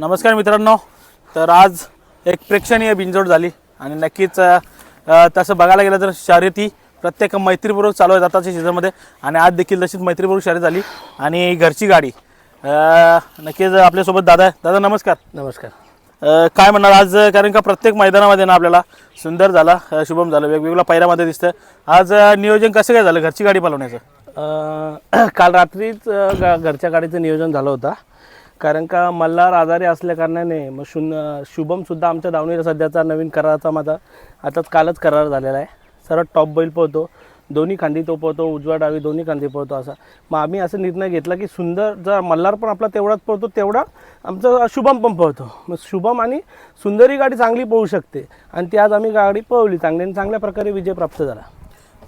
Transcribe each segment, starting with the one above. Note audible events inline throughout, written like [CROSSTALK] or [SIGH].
नमस्कार मित्रांनो. तर आज एक प्रेक्षणीय बिंजोड झाली आणि नक्कीच तसं बघायला गेलं तर शर्यती प्रत्येक मैत्रीपूर्वक चालू आहे आताच्या सीझनमध्ये आणि आज देखील तशीच मैत्रीपूर्वक शर्यत झाली आणि घरची गाडी. नक्कीच आपल्यासोबत दादा आहे. दादा नमस्कार. नमस्कार. काय म्हणणार आज? कारण का प्रत्येक मैदानामध्ये ना आपल्याला सुंदर झाला शुभम झालं वेगवेगळ्या पैरामध्ये दिसतं. आज नियोजन कसं काय झालं घरची गाडी पलवण्याचं [CLEARS THROAT] काल रात्रीच घरच्या गाडीचं नियोजन झालं होतं. कारण का मल्हार आजारी असल्याकारणाने मग शुन शुभमसुद्धा आमच्या दावणीला सध्याचा नवीन कराराचा माझा आताच कालच करार झालेला आहे. सर्व टॉप बैल पोहतो दोन्ही खांदी तो पोहतो उजवा डावी दोन्ही खांदी पोहतो असा. मग आम्ही असं निर्णय घेतला की सुंदर जर मल्हार पण आपला तेवढाच पोहतो तेवढा आमचं शुभम पण पोहतो मग शुभम आणि सुंदरी गाडी चांगली पोहू शकते. आणि ती आज आम्ही गाडी पळवली. चांगली आणि चांगल्या प्रकारे विजय प्राप्त झाला.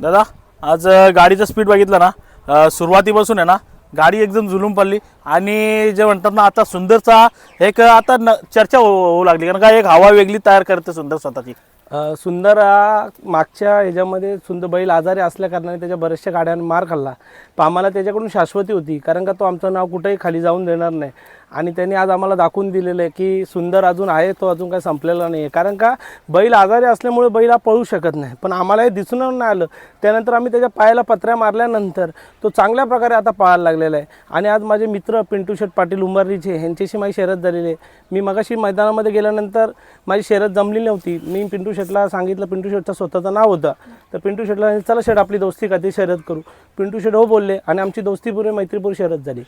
दादा आज गाडीचं स्पीड बघितलं ना सुरुवातीपासून आहे ना गाडी एकदम जुलूम पडली. आणि जे म्हणतात ना आता सुंदरचा एक आता न चर्चा हो, होऊ लागली. कारण का एक हवा वेगळी तयार करते सुंदर स्वतःची. अ, सुंदर हा मागच्या ह्याच्यामध्ये सुंदर बैल आजारी असल्या कारणाने त्याच्या बऱ्याचशा गाड्यांना मार खाल्ला. पण आम्हाला त्याच्याकडून शाश्वती होती. कारण का तो आमचं नाव कुठेही खाली जाऊन देणार नाही. आणि त्यांनी आज आम्हाला दाखवून दिलेलं आहे की सुंदर अजून आहे तो अजून काही संपलेला नाही आहे कारण का बैल आजारी असल्यामुळे बैल हा पळू शकत नाही. पण आम्हाला हे दिसून नाही आलं. त्यानंतर आम्ही त्याच्या पायाला पत्र्या मारल्यानंतर तो चांगल्या प्रकारे आता पळायला लागलेला आहे. आणि आज माझे मित्र पिंटू शेठ पाटील उंबारीचे ह्यांच्याशी माझी शर्यत झालेली आहे. मी मगाशी मैदानामध्ये गेल्यानंतर माझी शर्यत जमली नव्हती. मी पिंटू शेठला सांगितलं पिंटू शेठचं स्वतःचं नाव होतं. तर पिंटू शेठला चला शेठ आपली दोस्ती कधी शर्यत करू? पिंटू शेठ हो बोलले आणि आमची दोस्तीपूर्वी मैत्रीपूर शर्यत झाली.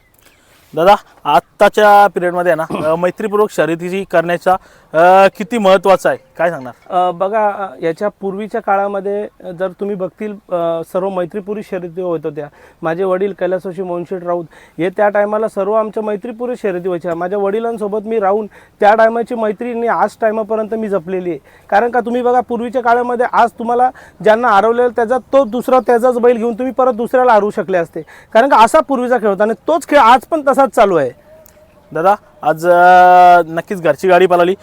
दादा आत्ताच्या पिरियडमध्ये आहे ना मैत्रीपूर्वक शर्यतीची करण्याचा किती महत्त्वाचं आहे? काय सांगणार? बघा याच्या पूर्वीच्या काळामध्ये जर तुम्ही बघतील सर्व मैत्रीपुरी शर्यती होत होत्या. माझे वडील कैलासोशी मोहनशेठ राऊत हे त्या टायमाला सर्व आमच्या मैत्रीपुरी शर्यती व्हायच्या. माझ्या वडिलांसोबत मी राहून त्या टायमाची मैत्रीने आज टायमापर्यंत मी जपलेली आहे. कारण का तुम्ही बघा पूर्वीच्या काळामध्ये आज तुम्हाला ज्यांना हरवलेलं त्याचा तो दुसरा त्याचाच बैल घेऊन तुम्ही परत दुसऱ्याला हरवू शकले असते. कारण का असा पूर्वीचा खेळ होता आणि तोच खेळ आज पण तसा तसाच चालू आहे. दादा आज नक्कीच घरची गाडी पळाली.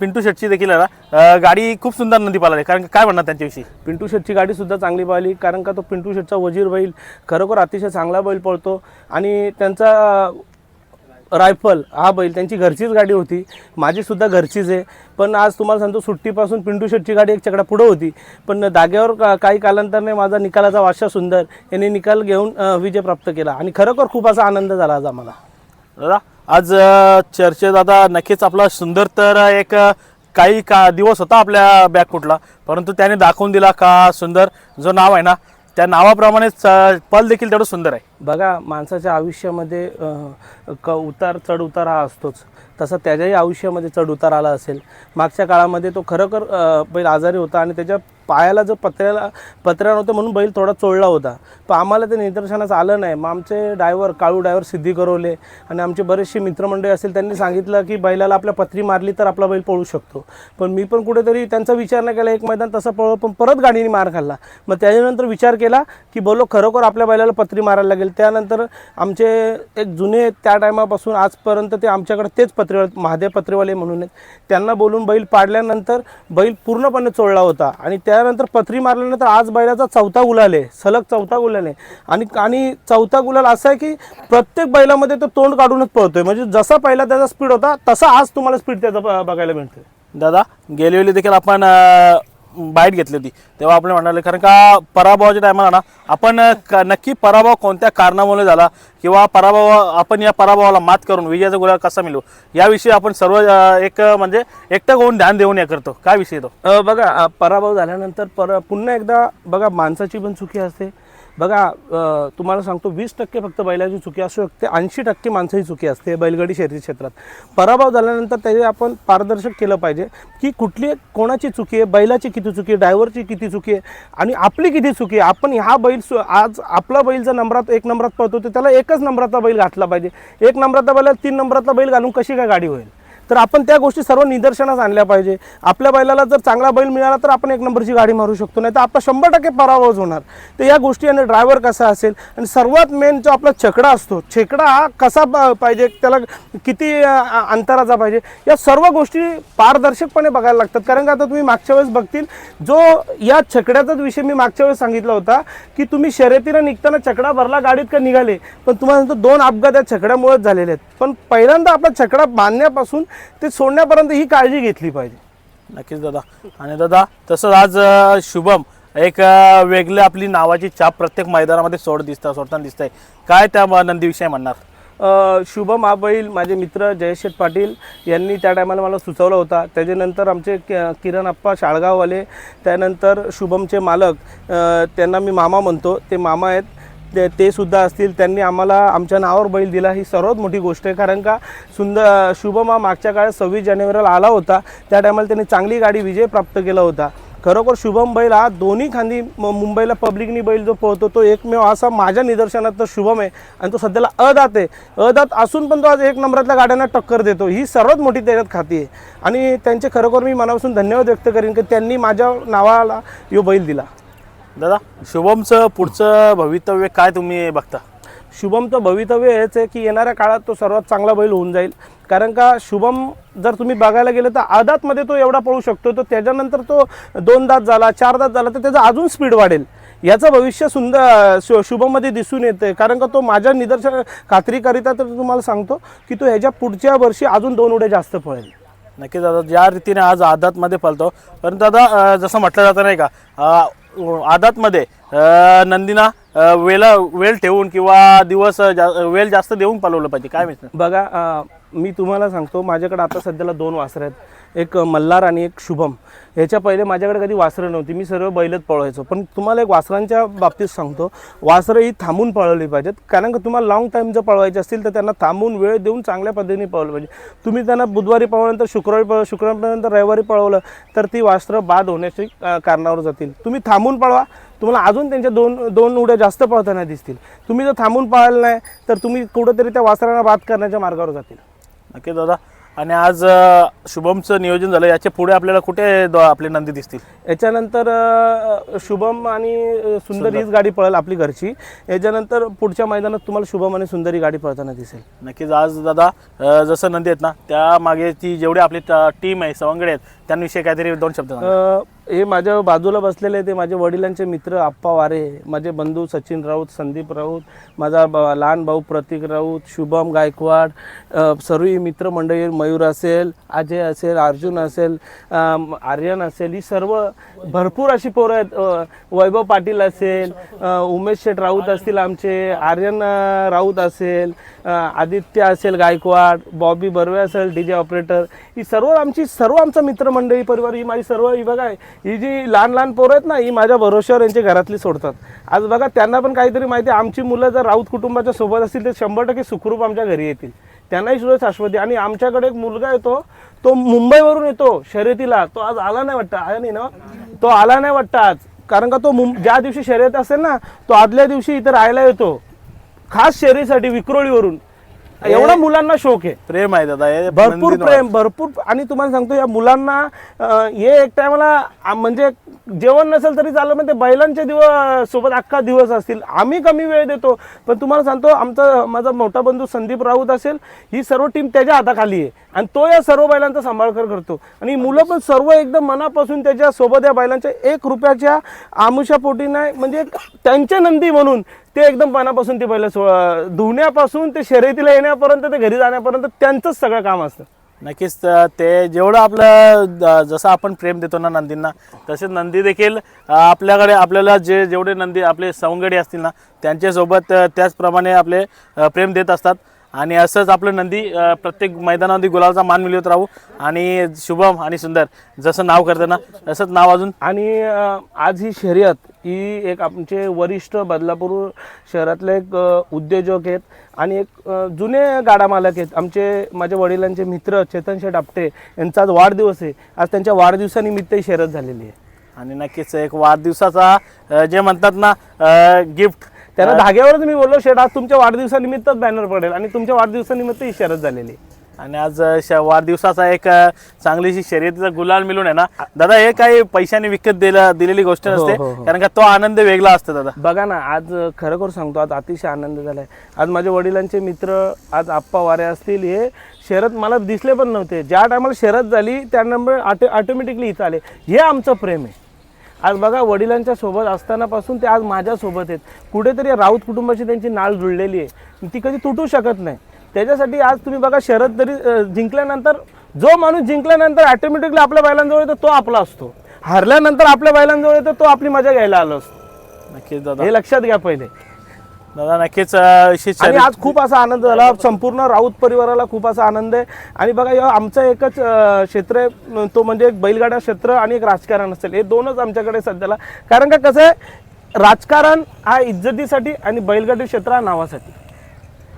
पिंटू शेटची देखील आहे ना? गाडी खूप सुंदर नंदी पळाली. कारण काय म्हणणार त्यांच्याविषयी? पिंटू शेटची गाडी सुद्धा चांगली पाहिली कारण का तो पिंटू शेटचा वजीर बैल खरोखर अतिशय चांगला बैल पळतो. आणि त्यांचा रायफल हा बैल. त्यांची घरचीच गाडी होती. माझीसुद्धा घरचीच आहे. पण आज तुम्हाला सांगतो सुट्टीपासून पिंटू शेटची गाडी एक चकडा पुढं होती. पण जागेवर का- काही कालांतराने माझा निकालाचा वाशा सुंदर यांनी निकाल घेऊन विजय प्राप्त केला. आणि खरोखर खूप असा आनंद झाला आज आम्हाला. दादा आज चर्चेत आता नक्कीच आपला सुंदर तर एक काही का दिवस होता आपल्या बॅकफुटला. परंतु त्याने दाखवून दिला का सुंदर जो नाव आहे ना त्या नावाप्रमाणेच पल देखील तेवढं सुंदर आहे. बघा माणसाच्या आयुष्यामध्ये क उतार चढ उतार हा असतोच. तसा त्याच्याही आयुष्यामध्ये चढउतार आला असेल. मागच्या काळामध्ये तो खरोखर बैल आजारी होता आणि त्याच्या पायाला जो पत्र्याला पत्र्या नव्हतं म्हणून बैल थोडा चोळला होता. पण आम्हाला ते निदर्शनास आलं नाही. मग आमचे डायव्हर काळू डायव्हर सिद्धी करवले आणि आमचे बरेचसे मित्रमंडळी असेल त्यांनी सांगितलं की बैलाला आपल्या पत्री मारली तर आपला बैल पळू शकतो. पण मी पण कुठेतरी त्यांचा विचार नाही केला. एक मैदान तसं पळव पण परत गाडीने मार खाल्ला. मग त्याच्यानंतर विचार केला की बोलो खरोखर आपल्या बैलाला पत्री मारायला लागेल. त्यानंतर आमचे एक जुने त्या टायमापासून आजपर्यंत ते आमच्याकडे तेच पत्रेवाले महादेव पत्रेवाले म्हणून आहेत. त्यांना बोलून बैल पाडल्यानंतर बैल पूर्णपणे चोळला होता. आणि त्यानंतर पत्री मारल्यानंतर आज बैलाचा चौथा गुलाल आहे. सलग चौथा गुलाल आहे. आणि आणि चौथा गुलाल असा आहे की प्रत्येक बैलामध्ये तो तोंड काढूनच पळतोय. म्हणजे जसा पहिला त्याचा स्पीड होता तसा आज तुम्हाला स्पीड त्याचा ब- बघायला मिळतोय. दादा गेल्या वेळी देखील आपण बाईट घेतली होती. तेव्हा आपण म्हणाले कारण का पराभवाच्या टायमाला ना आपण क- नक्की पराभव कोणत्या कारणामुळे झाला किंवा पराभव आपण या पराभवाला मात करून विजयाचा गोळा कसा मिळू याविषयी आपण सर्व एक म्हणजे एकटं होऊन ध्यान देऊन या करतो. काय विषय तो? बघा पराभव झाल्यानंतर पर पुन्हा एकदा बघा माणसाची पण चुकी असते. बघा तुम्हाला सांगतो वीस टक्के फक्त बैलाची चुकी असू शकते ऐंशी टक्के माणसाची चुकी असते बैलगाडी शर्यती क्षेत्रात. पराभव झाल्यानंतर त्याचे आपण पारदर्शक केलं पाहिजे की कुठली कोणाची चुकी आहे बैलाची किती चुकी आहे ड्रायव्हरची किती चुकी आहे आणि आपली किती चुकी आहे. आपण ह्या बैल सु- आज आपला बैल जर नंबरात एक नंबरात पळतो तर त्याला एकच नंबराचा बैल घातला पाहिजे. एक नंबराचा बैल तीन नंबराचा बैल घालून कशी काय गाडी होईल? तर आपण त्या गोष्टी सर्व निदर्शनास आणल्या पाहिजे. आपल्या बैलाला जर चांगला बैल मिळाला तर आपण एक नंबरची गाडी मारू शकतो. नाही तर आपला शंभर टक्के पराभवच होणार. तर या गोष्टी आणि ड्रायव्हर कसा असेल आणि सर्वात मेन जो आपला छकडा असतो छेकडा हा कसा पाहिजे त्याला किती अंतराचा पाहिजे या सर्व गोष्टी पारदर्शकपणे बघायला लागतात. कारण का आता तुम्ही मागच्या वेळेस बघतील जो या छकड्याचाच विषय मी मागच्या वेळेस सांगितला होता की तुम्ही शर्यतीनं निघताना छकडा भरला गाडीत का निघाले? पण तुम्हाला सांगतो दोन अपघात या छकड्यामुळेच झालेले आहेत. पण पहिल्यांदा आपला छकडा बांधण्यापासून ते सोडण्यापर्यंत ही काळजी घेतली पाहिजे. नक्कीच दादा. आणि दादा तसंच आज अं, शुभम एक अं, वेगळी आपली नावाची छाप प्रत्येक मैदानामध्ये सोड दिसतं सोडताना दिसतंय. काय त्या म- नंदीविषयी म्हणणार? अ, शुभम हा बैल माझे मित्र जयशेठ पाटील यांनी त्या टायमाला मला सुचवला होता. त्याच्यानंतर आमचे कि- किरण आप्पा शाळगाववाले त्यानंतर शुभमचे मालक अ, त्यांना मी मामा म्हणतो. ते मामा आहेत. ते ते सुद्धा असतील त्यांनी आम्हाला आमच्या नावावर बैल दिला. ही सर्वात मोठी गोष्ट आहे. कारण का सुंदर शुभम हा मागच्या काळात सव्वीस जानेवारीला आला होता. त्या टायमाला त्यांनी चांगली गाडी विजय प्राप्त केला होता. खरोखर शुभम बैल हा दोन्ही खांदी म- मुंबईला पब्लिकनी बैल जो पोहतो तो एकमेव असा माझ्या निदर्शनात तर शुभम आहे. आणि तो सध्याला अदात आहे. अदात असून पण तो आज एक नंबरातल्या गाड्यांना टक्कर देतो. ही सर्वात मोठी त्याच्यात खाती आहे. आणि त्यांचे खरोखर मी मनापासून धन्यवाद व्यक्त करेन की त्यांनी माझ्या नावाला यो बैल दिला. दादा शुभमचं पुढचं भवितव्य काय तुम्ही बघता? शुभमचं भवितव्य हेच आहे की येणाऱ्या काळात तो सर्वात चांगला बैल होऊन जाईल. कारण का शुभम जर तुम्ही बघायला गेलं तर आदातमध्ये तो एवढा पळू शकतो तर त्याच्यानंतर तो दोन दात झाला चार दात झाला तर त्याचं अजून स्पीड वाढेल. याचं भविष्य सुंदर शु शुभममध्ये दिसून येते कारण का तो माझ्या निदर्शन खात्रीकरिता तर तुम्हाला सांगतो की तो ह्याच्या पुढच्या वर्षी अजून दोन उड्या जास्त पळेल. नक्की दादा ज्या रीतीने आज आदातमध्ये पळतो. पण दादा जसं म्हटलं जातं नाही का आदातमध्ये अं, नंदीना वेला वेळ ठेवून किंवा दिवस जा वेळ जास्त देऊन पालवलं पाहिजे. काय माहिती बघा मी तुम्हाला सांगतो माझ्याकडे आता सध्याला दोन वासरं आहेत. एक मल्हार आणि एक शुभम. ह्याच्या पहिले माझ्याकडे कधी वासरं नव्हती. मी सर्व बैलच पळवायचो. पण तुम्हाला एक वासरांच्या बाबतीत सांगतो वासरं ही थांबून पळवली पाहिजेत. कारण का तुम्हाला लॉंग टाईम जर पळवायचे असतील तर त्यांना थांबून वेळ देऊन चांगल्या पद्धतीने पळवलं पाहिजे. तुम्ही त्यांना बुधवारी पळवल्यानंतर शुक्रवारी पळव शुक्रवारपर्यंत रविवारी पळवलं तर ती वासरं बाद होण्याची कारणावर जातील. तुम्ही थांबून पळवा. तुम्हाला अजून त्यांच्या दोन दोन उड्या जास्त पळताना दिसतील. तुम्ही जर थांबून पळाल नाही तर तुम्ही कुठंतरी त्या वासरांना बाद करण्याच्या मार्गावर जातील. नक्की दादा? आणि आज अं, शुभमचं नियोजन झालं. याच्यापुढे आपल्याला कुठे द- आपले नंदी दिसतील? याच्यानंतर अ, शुभम आणि अ, सुंदर हीच गाडी पळेल आपली घरची. याच्यानंतर पुढच्या मैदानात तुम्हाला शुभम आणि सुंदर ही गाडी पळताना दिसेल. नक्कीच आज दादा अं, जसं नंदी आहेत ना त्या मागे ती जेवढी आपली टीम आहे सवंगडे आहेत त्यांविषयी काहीतरी दोन शब्द सांगा. अ, हे माझ्या बाजूला बसलेले ते माझे वडिलांचे मित्र आप्पा वारे माझे बंधू सचिन राऊत संदीप राऊत माझा ब लहान भाऊ प्रतीक राऊत शुभम गायकवाड सर्व ही मित्रमंडळी मयूर असेल अजय असेल अर्जुन असेल आर्यन असेल ही सर्व भरपूर अशी पोरं आहेत. वैभव पाटील असेल उमेश शेठ राऊत असतील आमचे आर्यन राऊत असेल आदित्य असेल गायकवाड बॉबी बर्वे असेल डी जे ऑपरेटर ही सर्व आमची सर्व आमचं मित्रमंडळी परिवार ही माझी सर्व ही बघा ही जी लहान लहान पोरं आहेत ना ही माझ्या भरोश्यावर यांची घरातली सोडतात. आज बघा त्यांना पण काहीतरी माहिती आहे आमची मुलं जर राऊत कुटुंबाच्या सोबत असतील तर शंभर टक्के सुखरूप आमच्या घरी येतील. त्यांनाही सुद्धा शाश्वती आणि आमच्याकडे एक मुलगा येतो तो मुंबईवरून येतो शर्यतीला. तो आज आला नाही वाटतं. आला नाही ना? तो आला नाही वाटतं आज. कारण का तो मुं ज्या दिवशी शर्यत असेल ना तो आदल्या दिवशी इथं राहायला येतो. खास शर्यतीसाठी विक्रोळीवरून. एवढा मुलांना शौक आहे. प्रेम आहे दादा हे भरपूर. प्रेम भरपूर आणि तुम्हाला सांगतो या मुलांना अं, हे एक टायमाला म्हणजे जेवण नसेल तरी चाललं पण ते बैलांचे दिवस सोबत अख्खा दिवस असतील. आम्ही कमी वेळ देतो. पण तुम्हाला सांगतो आमचा माझा मोठा बंधू संदीप राऊत असेल ही सर्व टीम त्याच्या हाताखाली आहे. आणि तो या सर्व बैलांचा सांभाळकर करतो. आणि मुलं पण सर्व एकदम मनापासून त्याच्या सोबत या बैलांच्या एक रुपयाच्या आमुषा पोटी नाही म्हणजे एक त्यांचे नंदी म्हणून ते एकदम पानापासून ते पहिलं सो धुण्यापासून ते शर्यतीला येण्यापर्यंत ते घरी जाण्यापर्यंत त्यांचंच सगळं काम असतं. नक्कीच ते जेवढं आपलं जसं आपण प्रेम देतो ना नंदींना तसेच नंदी देखील आपल्याकडे आपल्याला जे जेवढे नंदी आपले सवंगडी असतील ना त्यांच्यासोबत त्याचप्रमाणे आपले प्रेम देत असतात. आणि असंच आपलं नंदी अं, प्रत्येक मैदानामध्ये गुलाबाचा मान मिळवत राहू. आणि शुभम आणि सुंदर जसं नाव करतं ना तसंच नाव अजून. आणि अ, आज ही शर्यत ही एक आमचे वरिष्ठ बदलापूर शहरातले एक अ, उद्योजक आहेत आणि एक अ, जुने गाडा मालक आहेत. आमचे माझ्या वडिलांचे मित्र चेतन शेठ आपटे यांचा आज वाढदिवस आहे. आज त्यांच्या वाढदिवसानिमित्त ही शर्यत झालेली आहे. आणि नक्कीच एक वाढदिवसाचा अं, जे म्हणतात ना गिफ्ट त्यांना धाग्यावरच मी बोललो शेठ आज तुमच्या वाढदिवसानिमित्तच बॅनर पडेल. आणि तुमच्या वाढदिवसानिमित्त ही शर्यत झालेली आणि आज श- वाढदिवसाचा एक अ, चांगलीशी शर्यतीचा गुलाल मिळून आहे ना. दादा हे काही पैशाने विकत दिला दिलेली गोष्ट हो, नसते हो, हो. कारण का तो आनंद वेगळा असतो दादा. बघा ना आज खरोखर सांगतो आज अतिशय आनंद झालाय. आज माझ्या वडिलांचे मित्र आज आप्पा वारे असतील हे शरद मला दिसले पण नव्हते. ज्या टायमाला शरद झाली त्या नंबर ऑटो ऑटोमॅटिकली इथं आले. हे आमचं प्रेम आहे. आज बघा वडिलांच्या सोबत असतानापासून ते आज माझ्यासोबत आहेत. कुठेतरी राऊत कुटुंबाशी त्यांची नाळ जुळलेली आहे. ती कधी तुटू शकत नाही. त्याच्यासाठी आज तुम्ही बघा शरद तरी जिंकल्यानंतर जो माणूस जिंकल्यानंतर ऑटोमॅटिकली आपल्या बैलांजवळ येतो तो आपला असतो. हरल्यानंतर आपल्या बैलांजवळ येतो तो आपली मजा घ्यायला आलो असतो. नक्कीच दादा. हे लक्षात घ्या पहिले. दादा नक्कीच आणि आज खूप असा आनंद झाला. संपूर्ण राऊत परिवाराला खूप असा आनंद आहे. आणि बघा या आमचं एकच क्षेत्र आहे. तो म्हणजे एक बैलगाडा क्षेत्र आणि एक राजकारण असेल. हे दोनच आमच्याकडे सध्याला कारण का कसं आहे? राजकारण हा इज्जतीसाठी आणि बैलगाडी क्षेत्र हा नावासाठी.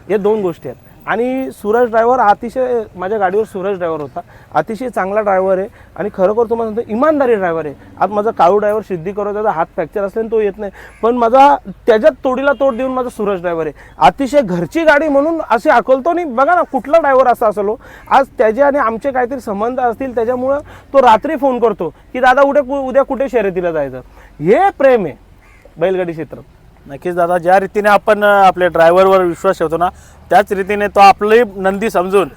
हे दोन गोष्टी आहेत. आणि सूरज ड्रायव्हर अतिशय माझ्या गाडीवर सूरज ड्रायव्हर होता. अतिशय चांगला ड्रायव्हर आहे. आणि खरोखर तुम्हाला सांगतो इमानदारी ड्रायव्हर आहे. आज माझा काळू ड्रायव्हर सिद्धी करतो त्याचा हात फ्रॅक्चर असल्याने तो येत नाही. पण माझा त्याच्यात तोडीला तोड देऊन माझा सूरज ड्रायव्हर आहे. अतिशय घरची गाडी म्हणून असे अकलतो नाही बघा ना कुठला ड्रायव्हर असा असलो. आज त्याचे आणि आमचे काहीतरी संबंध असतील त्याच्यामुळं तो रात्री फोन करतो की दादा उद्या उद्या कुठे शर्यतीला जायचं? हे प्रेम आहे बैलगाडी क्षेत्रात. नक्कीच दादा ज्या रीतीने आपण आपल्या ड्रायव्हरवर विश्वास ठेवतो ना त्याच रीतीने तो आपली नंदी समजून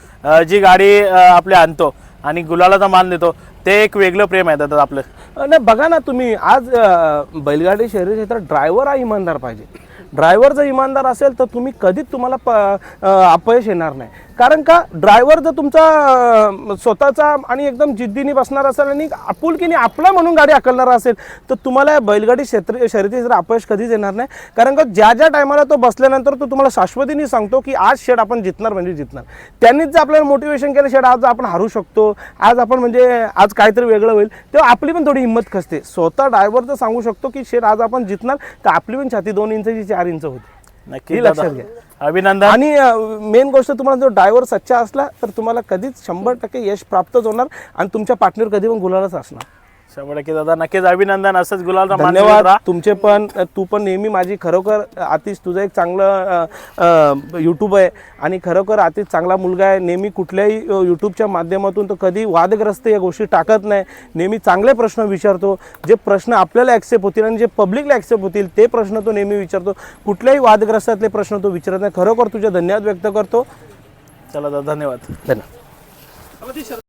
जी गाडी आपल्या आपली आणतो आणि गुलालाचा मान देतो ते एक वेगळं प्रेम आहे दादा आपलं. नाही बघा ना तुम्ही आज बैलगाडी शहरी क्षेत्रात ड्रायव्हर हा इमानदार पाहिजे. ड्रायव्हर जर इमानदार असेल तर तुम्ही कधीच तुम्हाला प अपयश येणार नाही. कारण का ड्रायव्हर जर तुमचा स्वतःचा आणि एकदम जिद्दीने बसणार असेल आणि आपुलकीने आपला म्हणून गाडी आकलणारा असेल तर तुम्हाला या बैलगाडी क्षेत्र शर्यतीत जर अपयश कधीच येणार नाही. कारण का ज्या ज्या टायमाला तो बसल्यानंतर तो तुम्हाला शाश्वतीने सांगतो की आज शेड आपण जितणार म्हणजे जितणार. त्यांनीच जर आपल्याला मोटिवेशन केलं शेड आज आपण हारू शकतो आज आपण म्हणजे आज काहीतरी वेगळं होईल तेव्हा आपली पण थोडी हिंमत खसते. स्वतः ड्रायव्हर जर सांगू शकतो की शेड आज आपण जितणार तर आपली पण छाती दोन इंचाची चार इंच होते. नक्कीच हे लक्षात घ्या. अभिनंदन. आणि मेन गोष्ट तुम्हाला जर ड्रायव्हर सच्चा असला तर तुम्हाला कधीच शंभर टक्के यश प्राप्तच होणार आणि तुमच्या पार्टनर कधी पण गुलालच असणार. शंभर टक्के दादा नक्कीच अभिनंदन. असंच देत धन्यवाद. तुमचे पण तू पण नेहमी माझी खरोखर आतिश तुझं एक चांगलं यूट्यूब आहे आणि खरोखर आतिश चांगला मुलगा आहे. नेहमी कुठल्याही यूट्यूबच्या माध्यमातून तो कधी वादग्रस्त या गोष्टी टाकत नाही. नेहमी चांगले प्रश्न विचारतो. जे प्रश्न आपल्याला ॲक्सेप्ट होतील आणि जे पब्लिकला ॲक्सेप्ट होतील ते प्रश्न तो नेहमी विचारतो. कुठल्याही वादग्रस्तातले प्रश्न तो विचारत नाही. खरोखर तुझे धन्यवाद व्यक्त करतो. चला दादा धन्यवाद. धन्यवाद.